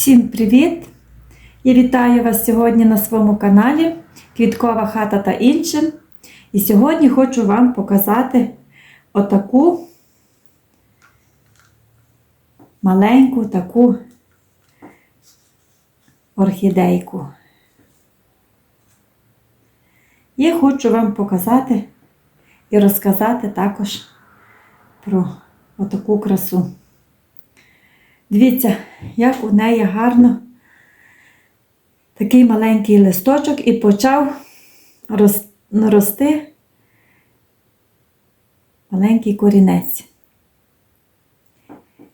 Всім привіт! Я вітаю вас сьогодні на своєму каналі Квіткова хата та інше. І сьогодні хочу вам показати отаку маленьку таку орхідейку. Я хочу вам показати і розказати також про отаку красу. Дивіться, як у неї гарно такий маленький листочок і почав рос- рости маленький корінець.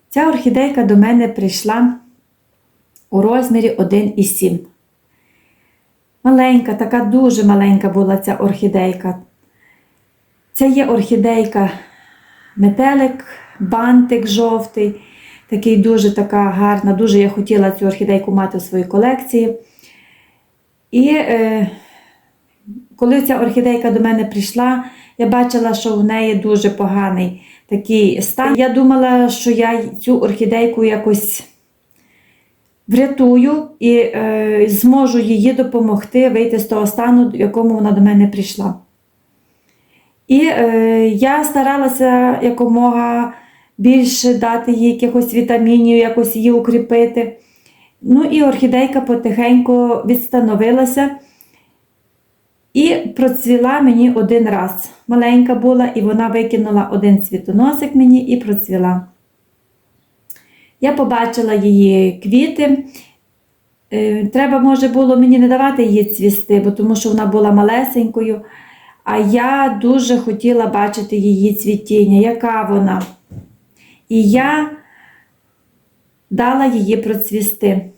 Ця орхідейка до мене прийшла у розмірі 1,7. Маленька, така дуже маленька була ця орхідейка. Це є орхідейка метелик, бантик жовтий. Такий дуже така гарна, дуже я хотіла цю орхідейку мати в своїй колекції. І е, коли ця орхідейка до мене прийшла, я бачила, що в неї дуже поганий такий стан. Я думала, що я цю орхідейку якось врятую і е, зможу її допомогти вийти з того стану, в якому вона до мене прийшла. І е, я старалася якомога більше дати їй якихось вітамінів, якось її укріпити. Ну і орхідейка потихеньку відстановилася і процвіла мені один раз. Маленька була, і вона викинула один цвітоносик мені і процвіла. Я побачила її квіти. Е, Треба, може, було мені не давати її цвісти, бо тому що вона була малесенькою. А я дуже хотіла бачити її цвітіння, яка вона. І я дала її процвісти.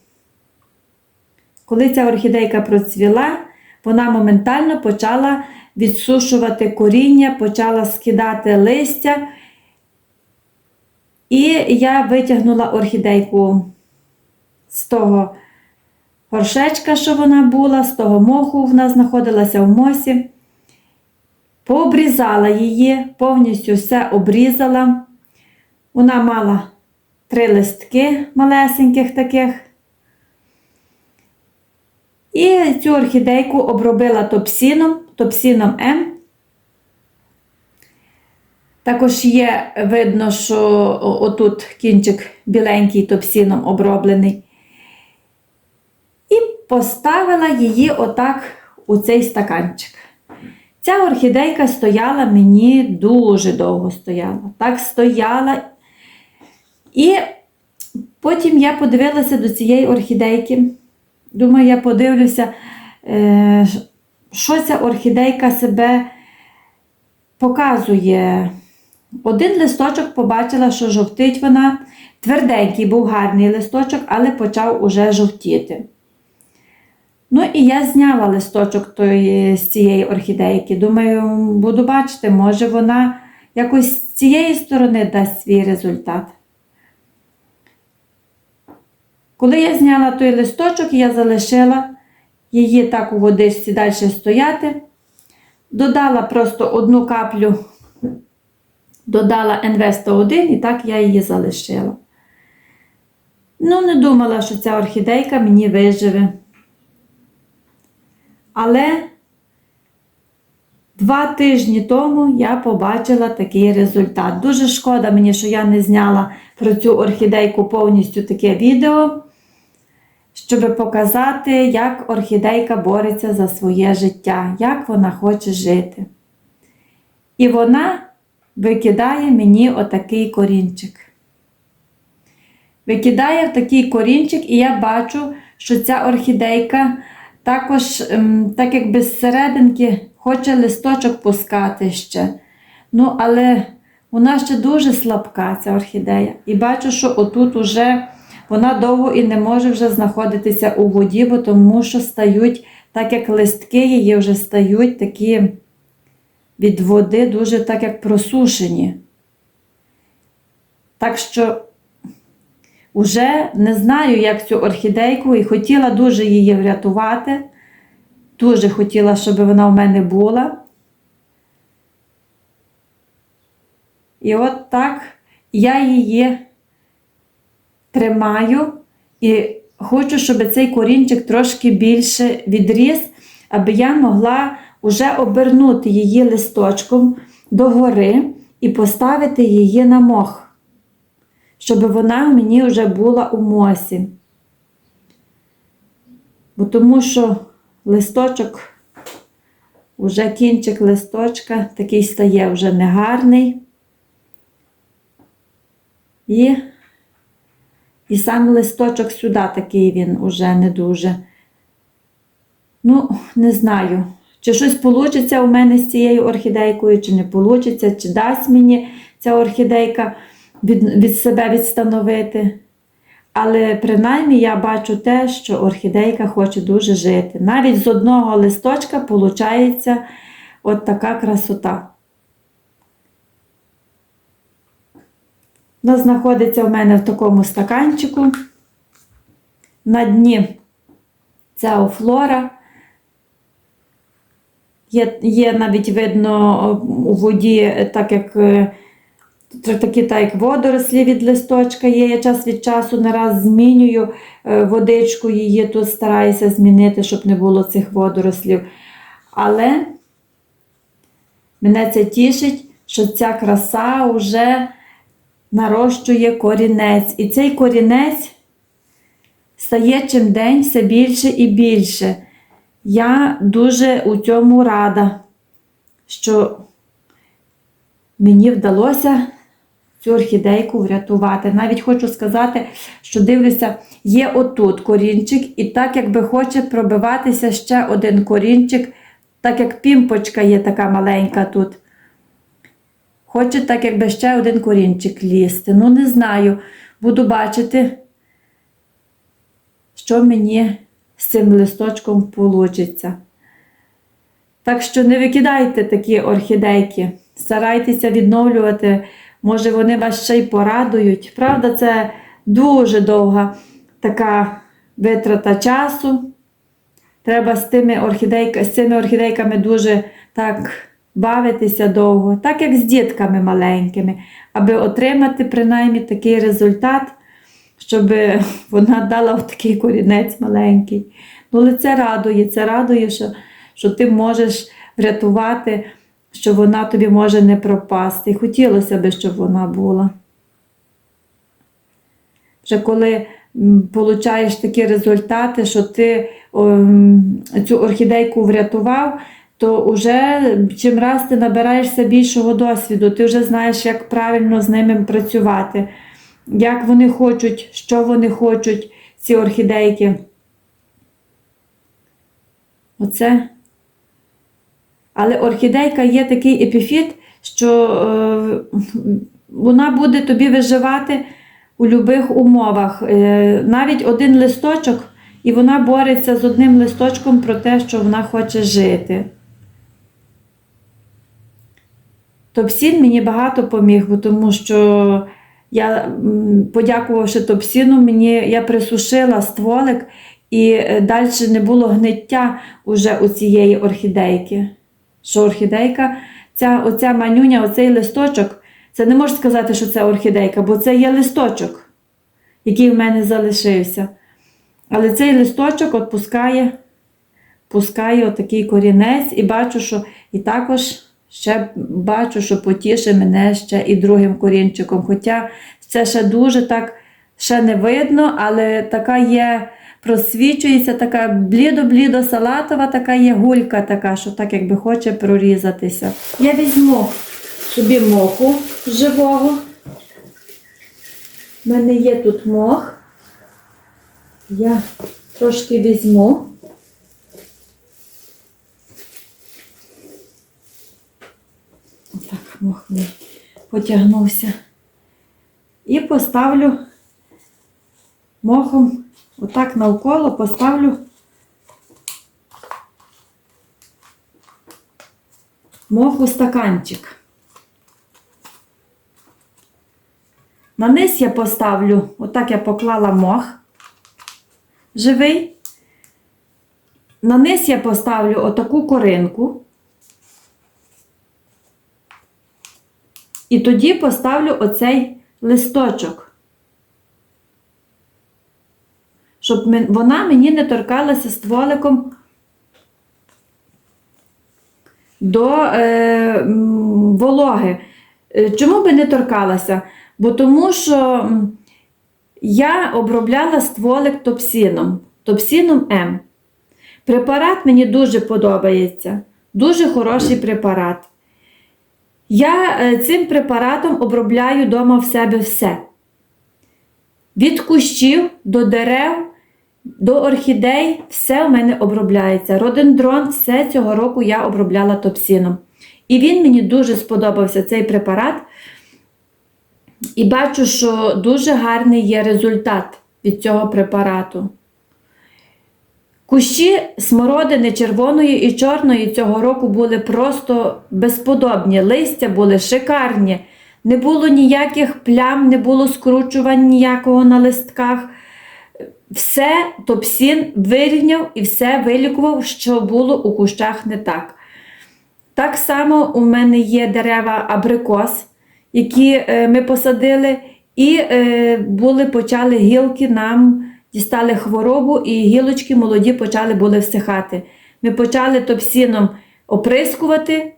Коли ця орхідейка процвіла, вона моментально почала відсушувати коріння, почала скидати листя. І я витягнула орхідейку з того горшечка, що вона була, з того моху вона знаходилася в мосі. Пообрізала її, повністю все обрізала. Вона мала три листки малесеньких таких. І цю орхідейку обробила топсіном, топсіном М. Також є видно, що отут кінчик біленький топсіном оброблений. І поставила її отак у цей стаканчик. Ця орхідейка стояла мені дуже довго стояла. Так стояла. І потім я подивилася до цієї орхідейки. Думаю, я подивлюся, е, що ця орхідейка себе показує. Один листочок побачила, що жовтить вона. Тверденький був гарний листочок, але почав уже жовтіти. Ну і я зняла листочок тої, з цієї орхідейки. Думаю, буду бачити, може вона якось з цієї сторони дасть свій результат. Коли я зняла той листочок, я залишила її так у водичці далі стояти. Додала просто одну каплю, додала НВ-101 і так я її залишила. Ну, не думала, що ця орхідейка мені виживе. Але два тижні тому я побачила такий результат. Дуже шкода мені, що я не зняла про цю орхідейку повністю таке відео, щоб показати, як орхідейка бореться за своє життя, як вона хоче жити. І вона викидає мені отакий корінчик. Викидає такий корінчик, і я бачу, що ця орхідейка також, ем, так якби з серединки, хоче листочок пускати ще. Ну, але вона ще дуже слабка, ця орхідея. І бачу, що отут уже вона довго і не може вже знаходитися у воді, бо тому що стають, так як листки її вже стають такі від води, дуже так як просушені. Так що Уже не знаю, як цю орхідейку, і хотіла дуже її врятувати. Дуже хотіла, щоб вона в мене була. І от так я її тримаю і хочу, щоб цей корінчик трошки більше відріс, аби я могла вже обернути її листочком догори і поставити її на мох, щоб вона мені вже була у мосі. Бо тому що листочок, вже кінчик листочка такий стає вже негарний. І, і сам листочок сюди такий він уже не дуже. Ну, не знаю, чи щось вийде у мене з цією орхідейкою, чи не вийде, чи дасть мені ця орхідейка від, від себе відстановити. Але принаймні я бачу те, що орхідейка хоче дуже жити. Навіть з одного листочка виходить от така красота. Вона знаходиться у мене в такому стаканчику. На дні це офлора. Є, є навіть видно у воді, так як е, такі так як водорослі від листочка є. Я час від часу не раз змінюю е, водичку її, тут стараюся змінити, щоб не було цих водорослів. Але мене це тішить, що ця краса вже нарощує корінець. І цей корінець стає чим день все більше і більше. Я дуже у цьому рада, що мені вдалося цю орхідейку врятувати. Навіть хочу сказати, що дивлюся, є отут корінчик, і так якби хоче пробиватися ще один корінчик, так як пімпочка є така маленька тут. Хоче так, якби ще один корінчик лізти. Ну, не знаю. Буду бачити, що мені з цим листочком вийде. Так що не викидайте такі орхідейки, старайтеся відновлювати. Може, вони вас ще й порадують. Правда, це дуже довга така витрата часу. Треба з тими, орхідейка, з цими орхідейками дуже так бавитися довго, так як з дітками маленькими, аби отримати принаймні такий результат, щоб вона дала такий корінець маленький. Ну, але це радує, це радує, що, що ти можеш врятувати, що вона тобі може не пропасти. І хотілося б, щоб вона була. Вже коли получаєш такі результати, що ти о, цю орхідейку врятував, то вже чим раз ти набираєшся більшого досвіду, ти вже знаєш, як правильно з ними працювати, як вони хочуть, що вони хочуть, ці орхідейки. Оце. Але орхідейка є такий епіфіт, що е, вона буде тобі виживати у будь-яких умовах. Е, навіть один листочок, і вона бореться з одним листочком про те, що вона хоче жити. Топсін мені багато поміг, бо тому що я, подякувавши Топсіну, мені я присушила стволик і е, далі не було гниття уже у цієї орхідейки. Що орхідейка, ця оця манюня, оцей листочок, це не можна сказати, що це орхідейка, бо це є листочок, який в мене залишився. Але цей листочок от пускає отакий корінець, і бачу, що і також. Ще бачу, що потіше мене ще і другим корінчиком. Хоча це ще дуже так ще не видно, але така є, просвічується, така блідо-блідо салатова, така є гулька, така, що так якби хоче прорізатися. Я візьму собі моху живого. У мене є тут мох. Я трошки візьму. Так, мох мій потягнувся. І поставлю мохом, отак навколо поставлю мох у стаканчик. На низ я поставлю, отак я поклала мох живий. На низ я поставлю отаку коринку. І тоді поставлю оцей листочок, щоб вона мені не торкалася стволиком до е, вологи. Е, Чому би не торкалася? Бо тому що я обробляла стволик топсіном, топсіном М. Препарат мені дуже подобається. Дуже хороший препарат. Я е, цим препаратом обробляю вдома в себе все. Від кущів до дерев, до орхідей, все у мене обробляється. Родендрон, все цього року я обробляла топсіном. І він мені дуже сподобався цей препарат. І бачу, що дуже гарний є результат від цього препарату. Кущі смородини червоної і чорної цього року були просто безподобні. Листя були шикарні. Не було ніяких плям, не було скручувань ніякого на листках. Все топсін вирівняв і все вилікував, що було у кущах не так. Так само у мене є дерева абрикос, які е, ми посадили, і е, були, почали гілки нам дістали хворобу, і гілочки молоді почали були всихати. Ми почали топсіном оприскувати.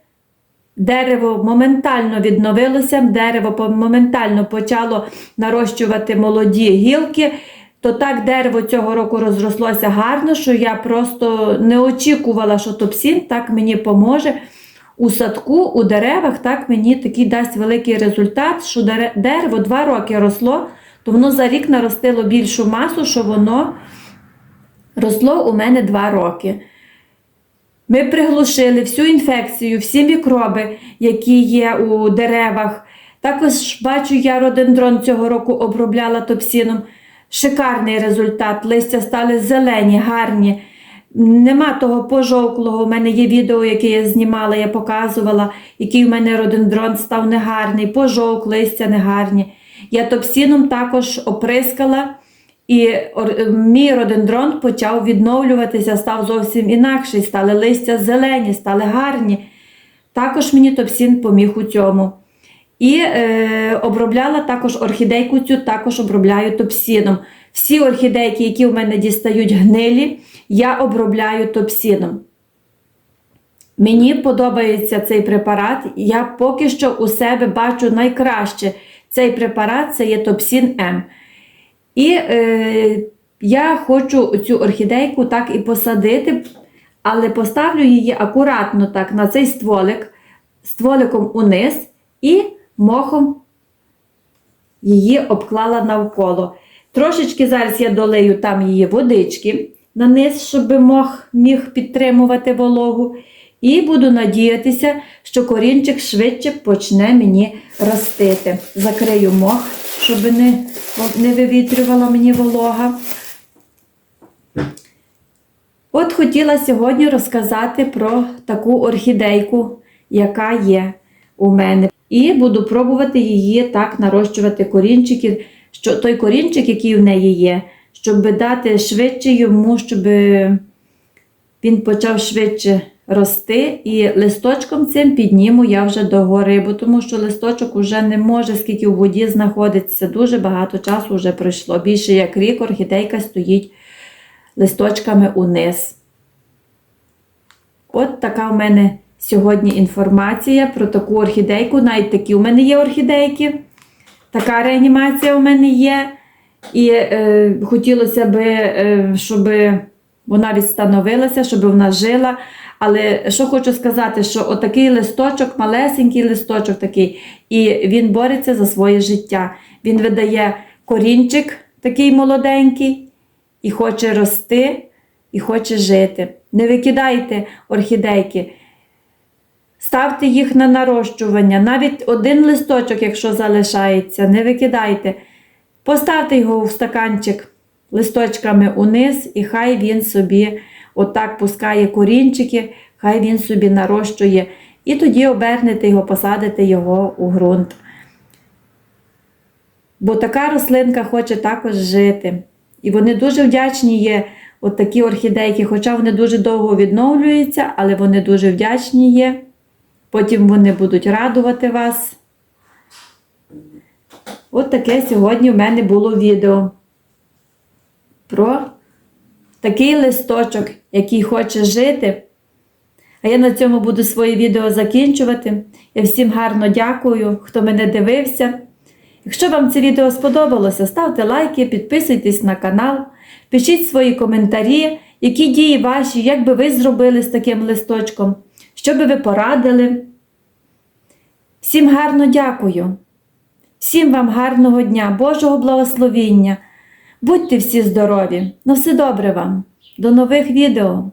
Дерево моментально відновилося, дерево моментально почало нарощувати молоді гілки. То так дерево цього року розрослося гарно, що я просто не очікувала, що топсін так мені поможе. У садку, у деревах так мені такий дасть великий результат, що дерево два роки росло, то воно за рік наростило більшу масу, що воно росло у мене два роки. Ми приглушили всю інфекцію, всі мікроби, які є у деревах. Також бачу, я родендрон цього року обробляла топсіном. Шикарний результат. Листя стали зелені, гарні. Нема того пожовклого. У мене є відео, яке я знімала, я показувала, який у мене родендрон став негарний, пожовк, листя негарні. Я топсіном також оприскала. І мій родендрон почав відновлюватися, став зовсім інакший, стали листя зелені, стали гарні. Також мені топсін поміг у цьому. І е, обробляла також орхідейку цю, також обробляю топсіном. Всі орхідейки, які в мене дістають гнилі, я обробляю топсіном. Мені подобається цей препарат. Я поки що у себе бачу найкраще цей препарат це є Топсін М. І е, я хочу цю орхідейку так і посадити, але поставлю її акуратно так на цей стволик, стволиком униз і мохом її обклала навколо. Трошечки зараз я долию там її водички на низ, щоб мох міг підтримувати вологу. І буду надіятися, що корінчик швидше почне мені ростити. Закрию мох, щоб не, не вивітрювала мені волога. От хотіла сьогодні розказати про таку орхідейку, яка є у мене. І буду пробувати її так нарощувати корінчики, що той корінчик, який в неї є, щоб дати швидше йому, щоб він почав швидше рости. І листочком цим підніму я вже до гори, бо тому що листочок вже не може, скільки в воді знаходиться. Дуже багато часу вже пройшло. Більше як рік орхідейка стоїть листочками униз. От така в мене сьогодні інформація про таку орхідейку. Навіть такі у мене є орхідейки. Така реанімація у мене є. І е, хотілося б, е, щоб вона відстановилася, щоб вона жила. Але що хочу сказати, що отакий листочок, малесенький листочок такий, і він бореться за своє життя. Він видає корінчик такий молоденький, і хоче рости, і хоче жити. Не викидайте орхідейки. Ставте їх на нарощування. Навіть один листочок, якщо залишається, не викидайте. Поставте його в стаканчик листочками униз, і хай він собі отак пускає корінчики, хай він собі нарощує. І тоді обернете його, посадите його у ґрунт. Бо така рослинка хоче також жити. І вони дуже вдячні є, от такі орхідейки, хоча вони дуже довго відновлюються, але вони дуже вдячні є. Потім вони будуть радувати вас. От таке сьогодні в мене було відео про такий листочок, який хоче жити. А я на цьому буду своє відео закінчувати. Я всім гарно дякую, хто мене дивився. Якщо вам це відео сподобалося, ставте лайки, підписуйтесь на канал, пишіть свої коментарі, які дії ваші, як би ви зробили з таким листочком, що би ви порадили. Всім гарно дякую. Всім вам гарного дня, Божого благословіння. Будьте всі здорові. На все добре вам. До нових відео.